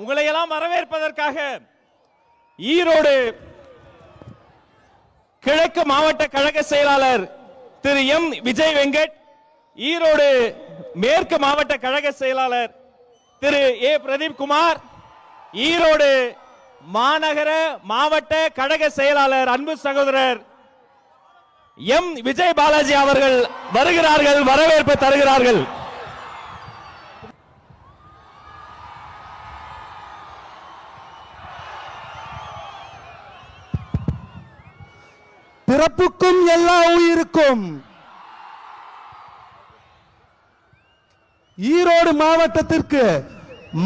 உங்களையெல்லாம் வரவேற்பதற்காக ஈரோடு கிழக்கு மாவட்ட கழக செயலாளர் திரு எம். விஜய் வெங்கட் ஈரோடு மேற்கு மாவட்ட கழக செயலாளர் திரு ஏ. பிரதீப் குமார் ஈரோடு மாநகர மாவட்ட கழக செயலாளர் அன்பு சகோதரர் எம். விஜய் பாலாஜி அவர்கள் வருகிறார்கள் வரவேற்பு தருகிறார்கள். பிறப்புக்கும் எல்லா உயிருக்கும். ஈரோடு மாவட்டத்திற்கு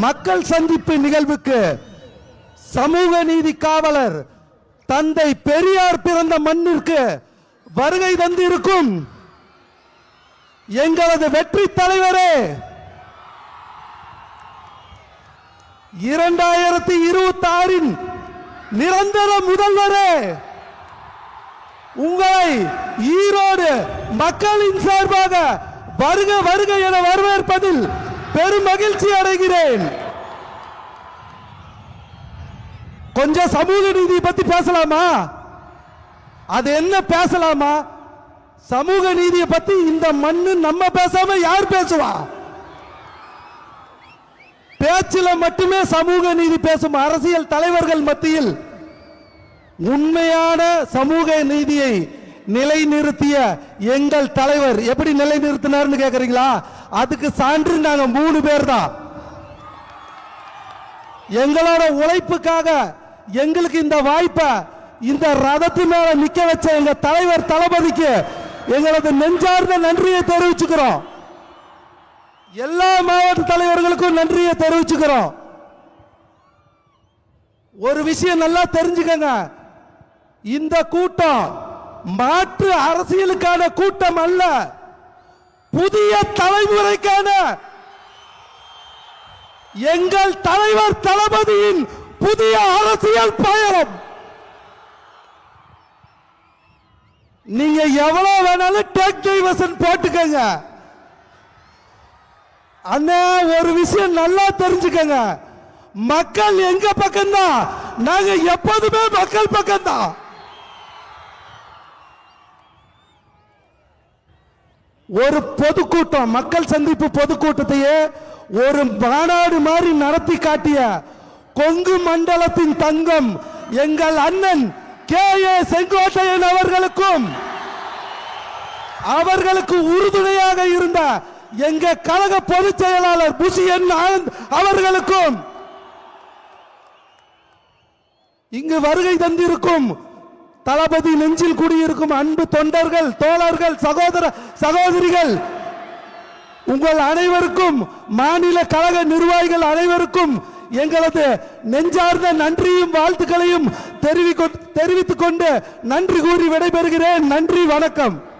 மக்கள் சந்திப்பு நிகழ்வுக்கு சமூக நீதி காவலர் தந்தை பெரியார் பிறந்த மண்ணிற்கு வருகை தந்திருக்கும் எங்களது வெற்றி தலைவரே இரண்டாயிரத்தி இருபத்தி ஆறின் நிரந்தர முதல்வரே. உங்களை ஈரோடு மக்களின் சார்பாக வருக வருக என வரவேற்பதில் பெரும் மகிழ்ச்சி அடைகிறேன். கொஞ்சம் சமூக நீதி பத்தி பேசலாமா? அது என்ன பேசலாமா? சமூக நீதியை பத்தி இந்த மண்ணு நம்ம பேசாம யார் பேசுவா? பேச்சில மட்டுமே சமூக நீதி பேசும் அரசியல் தலைவர்கள் மத்தியில் உண்மையான சமூக நீதியை நிலைநிறுத்திய எங்கள் தலைவர் எப்படி நிலைநிறுத்தினார்னு கேக்குறீங்களா? அதுக்கு சான்று நாங்க மூணு பேர் தான் எங்களோட உழைப்புக்காக எங்களுக்கு இந்த வாய்ப்பை இந்த ரதத்து மேல நிக்க வச்ச எங்க தலைவர் தளபதிக்கு எங்களது நெஞ்சார்ந்த நன்றியை தெரிவிச்சுக்கிறோம். எல்லா மாவட்ட தலைவர்களுக்கும் நன்றியை தெரிவிச்சுக்கிறோம். ஒரு விஷயம் நல்லா தெரிஞ்சுக்கங்க. இந்த கூட்டம் மாற்று அரசியலுக்கான கூட்டம் அல்ல. புதிய தலைமுறைக்கான. எங்கள் தலைவர் தளபதியின் புதிய அரசியல் பயணம். நீங்க எவ்வளவு வேணாலும் டேக் டைவர்சன் போட்டுக்கங்க. அண்ணா ஒரு விஷயம் நல்லா தெரிஞ்சுக்கங்க. மக்கள் எங்க பக்கம்தான்? நாங்க எப்போதுமே மக்கள் பக்கம்தான். ஒரு பொதுக்கூட்டம் மக்கள் சந்திப்பு பொதுக்கூட்டத்தையே ஒரு மாநாடு மாதிரி நடத்தி காட்டிய கொங்கு மண்டலத்தின் தங்கம் எங்கள் அண்ணன் கே. ஏ. செங்கோட்டையன் அவர்களுக்கும் அவர்களுக்கு உறுதுணையாக இருந்த எங்க கழக பொதுச் செயலாளர் புஷியன் ஆனந்த் அவர்களுக்கும் இங்கு வருகை தந்திருக்கும் தளபதி நெஞ்சில் குடியிருக்கும் அன்பு தொண்டர்கள் தோழர்கள் சகோதர சகோதரிகள் உங்கள் அனைவருக்கும் மாநில கழக நிர்வாகிகள் அனைவருக்கும் எங்களது நெஞ்சார்ந்த நன்றியும் வாழ்த்துக்களையும் தெரிவிக்கொ- தெரிவித்துக் கொண்டு நன்றி கூறி விடைபெறுகிறேன். நன்றி வணக்கம்.